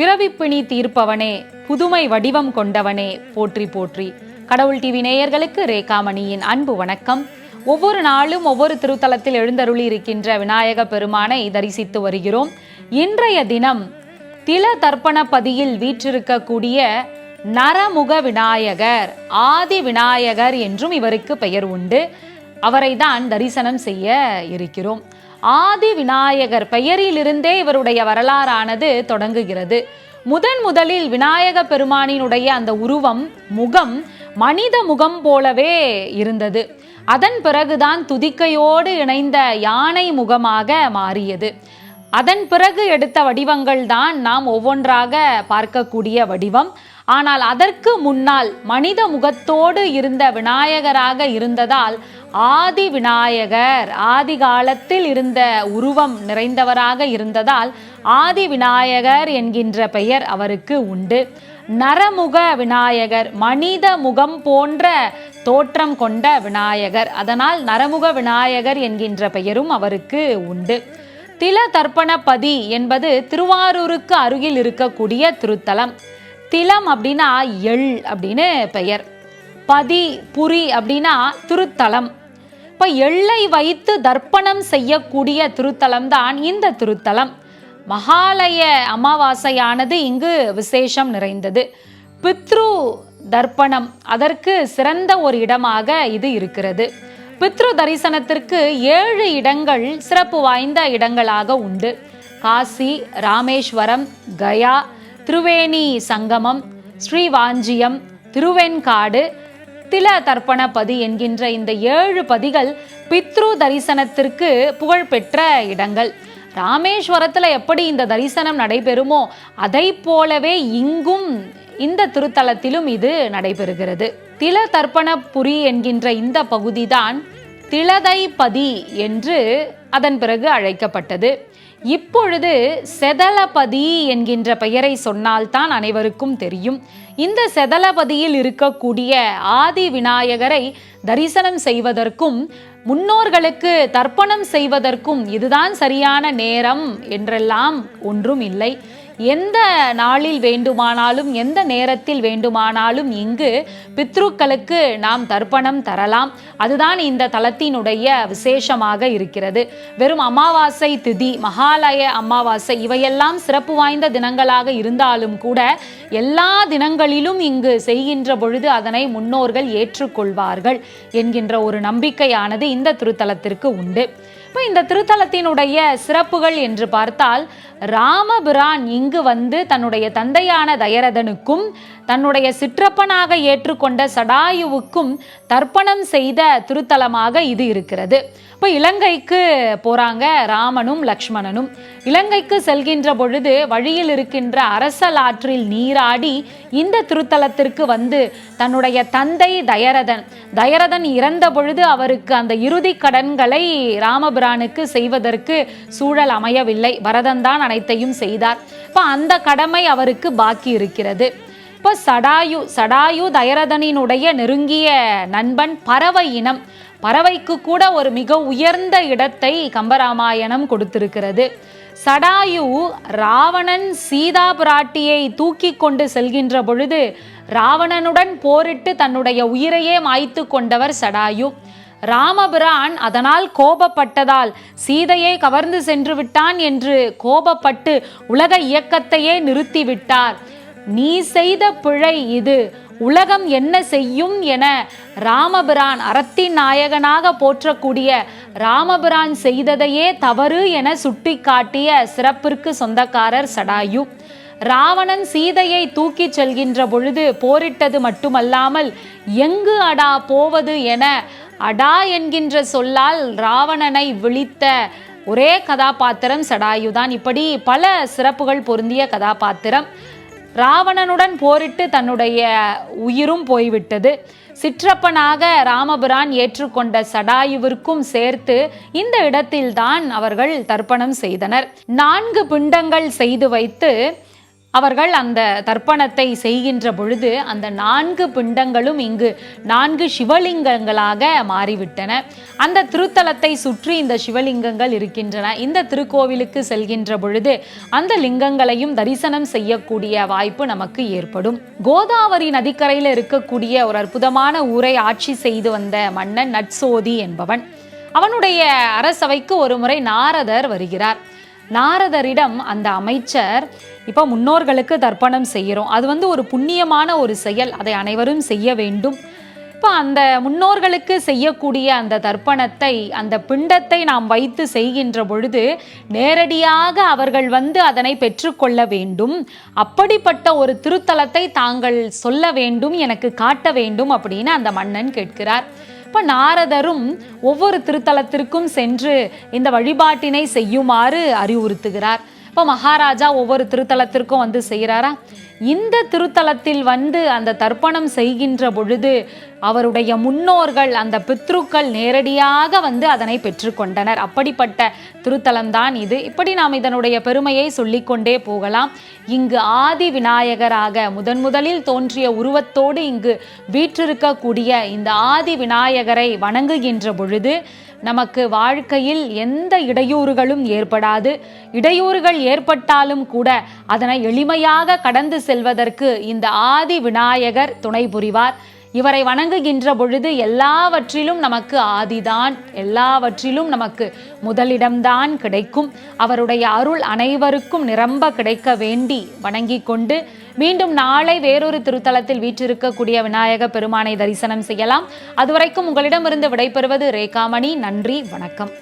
பிறவிப்பிணி தீர்ப்பவனே புதுமை வடிவம் கொண்டவனே போற்றி போற்றி. கடவுள் டிவி நேயர்களுக்கு ரேகாமணியின் அன்பு வணக்கம். ஒவ்வொரு நாளும் ஒவ்வொரு திருத்தலத்தில் எழுந்தருளி இருக்கின்ற விநாயக பெருமானை தரிசித்து வருகிறோம். இன்றைய தினம் தில தர்ப்பணபதியில் வீற்றிருக்கக்கூடிய நரமுக விநாயகர் ஆதி விநாயகர் என்றும் இவருக்கு பெயர் உண்டு. அவரை தான் தரிசனம் செய்ய இருக்கிறோம். ஆதி விநாயகர் பெயரிலிருந்தே இவருடைய வரலாறானது தொடங்குகிறது. முதன் முதலில் விநாயக பெருமானினுடைய அந்த உருவம் முகம் மனித முகம் போலவே இருந்தது. அதன் பிறகுதான் துதிக்கையோடு இணைந்த யானை முகமாக மாறியது. அதன் பிறகு எடுத்த வடிவங்கள் தான் நாம் ஒவ்வொன்றாக பார்க்கக்கூடிய வடிவம். ஆனால் அதற்கு முன்னால் மனித முகத்தோடு இருந்த விநாயகராக இருந்ததால் ஆதி விநாயகர் ஆதி காலத்தில் இருந்த உருவம் நிறைந்தவராக இருந்ததால் ஆதி விநாயகர் என்கின்ற பெயர் அவருக்கு உண்டு. நரமுக விநாயகர் மனித முகம் போன்ற தோற்றம் கொண்ட விநாயகர். அதனால் நரமுக விநாயகர் என்கின்ற பெயரும் அவருக்கு உண்டு. தில தர்ப்பணபதி என்பது திருவாரூருக்கு அருகில் இருக்கக்கூடிய திருத்தலம். திலம் அப்படின்னா எள் அப்படின்னு பெயர். பதி புரி அப்படின்னா திருத்தலம். இப்போ எள்ளை வைத்து தர்ப்பணம் செய்யக்கூடிய திருத்தலம் தான் இந்த திருத்தலம். மகாலய அமாவாசையானது இங்கு விசேஷம் நிறைந்தது. பித்ரு தர்ப்பணம் அதற்கு சிறந்த ஒரு இடமாக இது இருக்கிறது. பித்ரு தரிசனத்திற்கு ஏழு இடங்கள் சிறப்பு வாய்ந்த இடங்களாக உண்டு. காசி ராமேஸ்வரம் கயா திருவேணி சங்கமம் ஸ்ரீவாஞ்சியம் திருவெண்காடு தில தர்ப்பணபதி என்கின்ற இந்த ஏழு பதிகள் பித்ரு தரிசனத்திற்கு புகழ்பெற்ற இடங்கள். ராமேஸ்வரத்தில் எப்படி இந்த தரிசனம் நடைபெறுமோ அதை போலவே இங்கும் இந்த திருத்தலத்திலும் இது நடைபெறுகிறது. தில தர்ப்பணபுரி என்கின்ற இந்த பகுதிதான் திலதைபதி என்று அதன் பிறகு அழைக்கப்பட்டது. இப்பொழுது செதலபதி என்கின்ற பெயரை சொன்னால்தான் அனைவருக்கும் தெரியும். இந்த செதலபதியில் இருக்கக்கூடிய ஆதி விநாயகரை தரிசனம் செய்வதற்கும் முன்னோர்களுக்கு தர்ப்பணம் செய்வதற்கும் இதுதான் சரியான நேரம் என்றெல்லாம் ஒன்றும் இல்லை. எந்த நாளில் வேண்டுமானாலும் எந்த நேரத்தில் வேண்டுமானாலும் இங்கு பித்ருக்களுக்கு நாம் தர்ப்பணம் தரலாம். அதுதான் இந்த தலத்தினுடைய விசேஷமாக இருக்கிறது. வெறும் அமாவாசை திதி மகாலய அமாவாசை இவையெல்லாம் சிறப்பு வாய்ந்த தினங்களாக இருந்தாலும் கூட எல்லா தினங்களிலும் இங்கு செய்கின்ற பொழுது அதனை முன்னோர்கள் ஏற்றுக்கொள்வார்கள் என்கின்ற ஒரு நம்பிக்கையானது இந்த திருத்தலத்திற்கு உண்டு. இப்போ இந்த திருத்தலத்தினுடைய சிறப்புகள் என்று பார்த்தால் ராமபிரான் இங்கு வந்து தன்னுடைய தந்தையான தயரதனுக்கும் தன்னுடைய சிற்றப்பனாக ஏற்றுக்கொண்ட சடாயுவுக்கும் தர்ப்பணம் செய்த திருத்தலமாக இது இருக்கிறது. இப்போ இலங்கைக்கு போகிறாங்க ராமனும் லக்ஷ்மணனும். இலங்கைக்கு செல்கின்ற பொழுது வழியில் இருக்கின்ற அரசலாற்றில் நீராடி இந்த திருத்தலத்திற்கு வந்து தன்னுடைய தந்தை தயரதன். தயரதன் இறந்த பொழுது அவருக்கு அந்த இறுதி கடன்களை ராமபிரானுக்கு செய்வதற்கு சூழல் அமையவில்லை. பரதன் தான் அனைத்தையும் செய்தார். இப்போ அந்த கடமை அவருக்கு பாக்கி இருக்கிறது. இப்போ சடாயு சடாயு தயரதனினுடைய நெருங்கிய நண்பன் பறவை இனம். பறவைக்கு கூட ஒரு மிக உயர்ந்த இடத்தை கம்பராமாயணம் கொடுத்திருக்கிறது. சடாயு ராவணன் சீதா பிராட்டியை தூக்கி கொண்டு செல்கின்ற பொழுது ராவணனுடன் போரிட்டு தன்னுடைய உயிரையே மாய்த்து கொண்டவர் சடாயு. ராமபிரான் அதனால் கோபப்பட்டதால் சீதையை கவர்ந்து சென்று விட்டான் என்று கோபப்பட்டு உலக இயக்கத்தையே நிறுத்திவிட்டார். நீ செய்த பிழை இது. உலகம் என்ன செய்யும் என ராமபிரான் அறத்தின் நாயகனாக போற்றக்கூடிய ராமபிரான் செய்ததையே தவறு என சுட்டிக்காட்டிய சிறப்பிற்கு சொந்தக்காரர் சடாயு. ராவணன் சீதையை தூக்கிச் செல்கின்ற பொழுது போரிட்டது மட்டுமல்லாமல் எங்கு அடா போவது என அடா என்கின்ற சொல்லால் ராவணனை விழித்த ஒரே கதாபாத்திரம் சடாயுதான். இப்படி பல சிறப்புகள் பொருந்திய கதாபாத்திரம். ராவணனுடன் போரிட்டு தன்னுடைய உயிரும் போய்விட்டது. சிற்றப்பனாக ராமபிரான் ஏற்றுக்கொண்ட சடாயுவிற்கும் சேர்த்து இந்த இடத்தில்தான் அவர்கள் தர்ப்பணம் செய்தனர். நான்கு பிண்டங்கள் செய்து வைத்து அவர்கள் அந்த தர்ப்பணத்தை செய்கின்ற பொழுது அந்த நான்கு பிண்டங்களும் இங்கு நான்கு சிவலிங்கங்களாக மாறிவிட்டன. அந்த திருத்தலத்தை சுற்றி இந்த சிவலிங்கங்கள் இருக்கின்றன. இந்த திருக்கோவிலுக்கு செல்கின்ற பொழுது அந்த லிங்கங்களையும் தரிசனம் செய்யக்கூடிய வாய்ப்பு நமக்கு ஏற்படும். கோதாவரி நதிக்கரையில் இருக்கக்கூடிய ஒரு அற்புதமான ஊரை ஆட்சி செய்து வந்த மன்னன் நட்சோதி என்பவன். அவனுடைய அரசவைக்கு ஒரு முறை நாரதர் வருகிறார். நாரதரிடம் அந்த அமைச்சர் இப்போ முன்னோர்களுக்கு தர்ப்பணம் செய்கிறோம். அது வந்து ஒரு புண்ணியமான ஒரு செயல். அதை அனைவரும் செய்ய வேண்டும். இப்போ அந்த முன்னோர்களுக்கு செய்யக்கூடிய அந்த தர்ப்பணத்தை அந்த பிண்டத்தை நாம் வைத்து செய்கின்ற பொழுது நேரடியாக அவர்கள் வந்து அதனை பெற்றுக்கொள்ள வேண்டும். அப்படிப்பட்ட ஒரு திருத்தலத்தை தாங்கள் சொல்ல வேண்டும் எனக்கு காட்ட வேண்டும் அப்படின்னு அந்த மன்னன் கேட்கிறார். இப்போ நாரதரும் ஒவ்வொரு திருத்தலத்திற்கும் சென்று இந்த வழிபாட்டினை செய்யுமாறு அறிவுறுத்துகிறார். இப்போ மகாராஜா ஒவ்வொரு திருத்தலத்திற்கும் வந்து செய்கிறாரா? இந்த திருத்தலத்தில் வந்து அந்த தர்ப்பணம் செய்கின்ற பொழுது அவருடைய முன்னோர்கள் அந்த பித்ருக்கள் நேரடியாக வந்து அதனை பெற்றுக்கொண்டனர் அப்படிப்பட்ட திருத்தலம்தான் இது. இப்படி நாம் இதனுடைய பெருமையை சொல்லிக்கொண்டே போகலாம். இங்கு ஆதி விநாயகராக முதன் முதலில் தோன்றிய உருவத்தோடு இங்கு வீற்றிருக்கக்கூடிய இந்த ஆதி விநாயகரை வணங்குகின்ற பொழுது நமக்கு வாழ்க்கையில் எந்த இடையூறுகளும் ஏற்படாது. இடையூறுகள் ஏற்பட்டாலும் கூட அதனை எளிமையாக கடந்து செல்வதற்கு இந்த ஆதி விநாயகர் துணை புரிவார். இவரை வணங்குகின்ற பொழுது எல்லாவற்றிலும் நமக்கு ஆதிதான். எல்லாவற்றிலும் நமக்கு முதலிடம்தான் கிடைக்கும். அவருடைய அருள் அனைவருக்கும் நிரம்ப கிடைக்க வேண்டி வணங்கிக் கொண்டு மீண்டும் நாளை வேறொரு திருத்தலத்தில் வீற்றிருக்கக்கூடிய விநாயக பெருமானை தரிசனம் செய்யலாம். அதுவரைக்கும் உங்களிடமிருந்து விடைபெறுவது ரேகாமணி. நன்றி வணக்கம்.